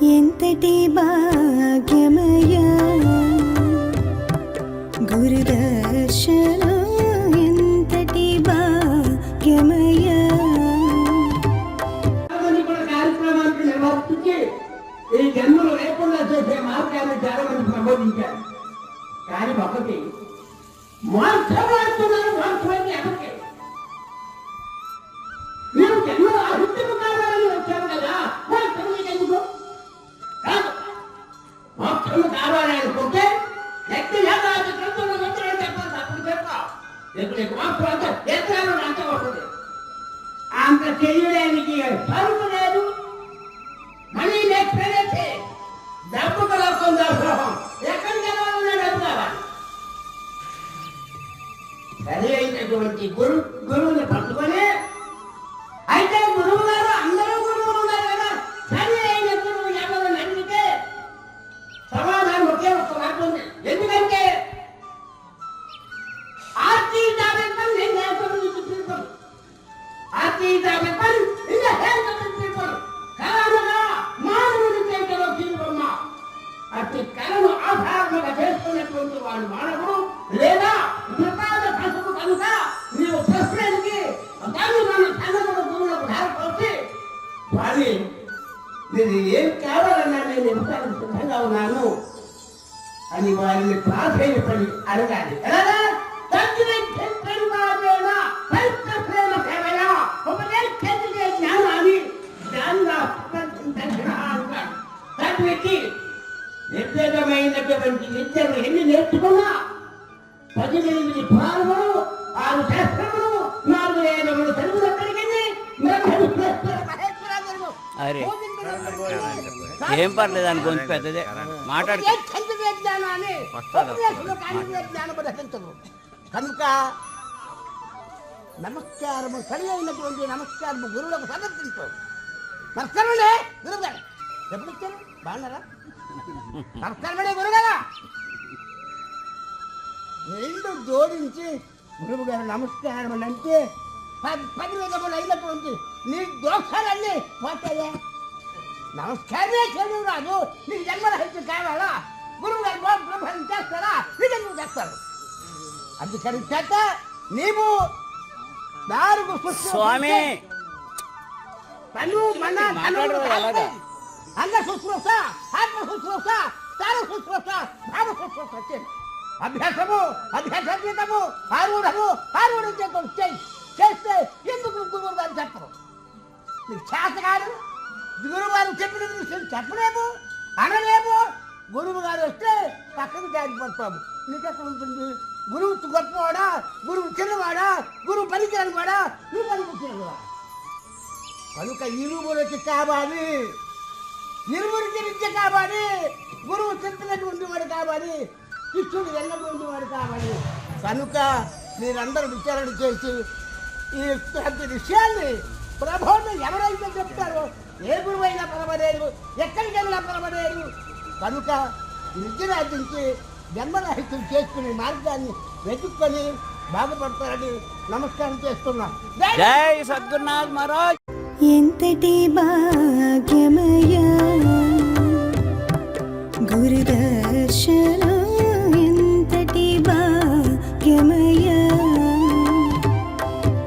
ఎంతటి భాగ్యమయా గురుదర్శనం ఎంతటి భాగ్యమయా కార్యక్రమానికి నిర్వర్తించి ఈ జన్మలు లేకుండా చేసే మార్గాన్ని చాలా మంది ప్రబోధించారు. కానీ ఒకటి మార్చబడుతున్నారు ఇప్పుడు నీకు అంత. చేయడానికి పరుపు లేదు. మనీ లేకపోతే డబ్బు కలగకుండా దాసోహం ఎక్కడ వెళ్ళాలన్నా డబ్బు కావాలి. సరి అయినటువంటి గురు గురువుని పట్టుకొని వాడి నేను ఏం కావాలన్నా నేను ఇవ్వడానికి సిద్ధంగా ఉన్నాను అని వారిని ప్రాధాన్యపడి అడగాలి. ఎలాగా? తగ్గిన విద్యను ఎన్ని నేర్చుకున్నా పదిహేను పురాణములు ఆరు శాస్త్రములు నాలుగు వేదములు తెలుగు అరే. ఏం పర్లేదు అని కొంచెం పెద్దదే. మాట్లాడు కనుక నమస్కారము సరి అయినటువంటి నమస్కారము గురువులకు సమర్పించు. నమస్కారమండి గురువు గారు ఎప్పుడు వచ్చారు? బాగున్నారా? నమస్కారమండి గురువు గారా రెండు జోడించి గురువు గారు నమస్కారం అంటే పది పది విధములు అయినటువంటి 녹차라니 봤다야 남편의 결혼하고 네 양말 할줄 가봐라 그러면 뭐 그러면 짝사라 그냥 짝사라 안주 가는 짝다 ನೀವು ಯಾರಿಗೂ ಸ್ವಾಮಿ ಬಂದು ಮನ ಅಂಗ ಶುಶ್ರೂಷ ಆತ್ಮ ಶುಶ್ರೂಷ ತಾರು ಶುಶ್ರೂಷ ಭಾವ ಶುಶ್ರೂಷ ಅಭ್ಯಾಸವು ಅಭ್ಯಾಸ ಆರೂಢವು ಆರೂಢ ಚೇಷ್ಟೆ ಎಂದು ಗುರುಗಳು ಅಂತ నీకు చేత కాదు. గురువు గారు చెప్పిన విషయం చెప్పలేము అనలేము. గురువు గారు వస్తే పక్కకు జారిపోతాము నీకెక్కడ ఉంటుంది గురువు గొప్పవాడా? గురువు చిన్నవాడా? గురువు పనికిరాని వాడా నువ్వు పనికొచ్చినవాడా కనుక ఇరువులకి కావాలి. ఇరువురికి విద్య కావాలి. గురువు చింతలకు ఉండేవాడు కావాలి. శిష్యుడు వెళ్ళకు ఉండేవాడు కావాలి. కనుక మీరందరూ విచారణ చేసి ఈ విషయాన్ని ప్రభావం ఎవరైతే చెప్తారో ఏ గురువైనా పరమలేరు ఎక్కడికి వెళ్ళినా పరమలేరు కనుక విద్యను అందించి జన్మరహితం చేసుకునే మార్గాన్ని వెతుక్కొని బాగుపడతారని నమస్కారం చేస్తున్నాం. జై సద్గురునాథ్ మహారాజ్. ఎంతటి భాగ్యమయా గురుదర్శనం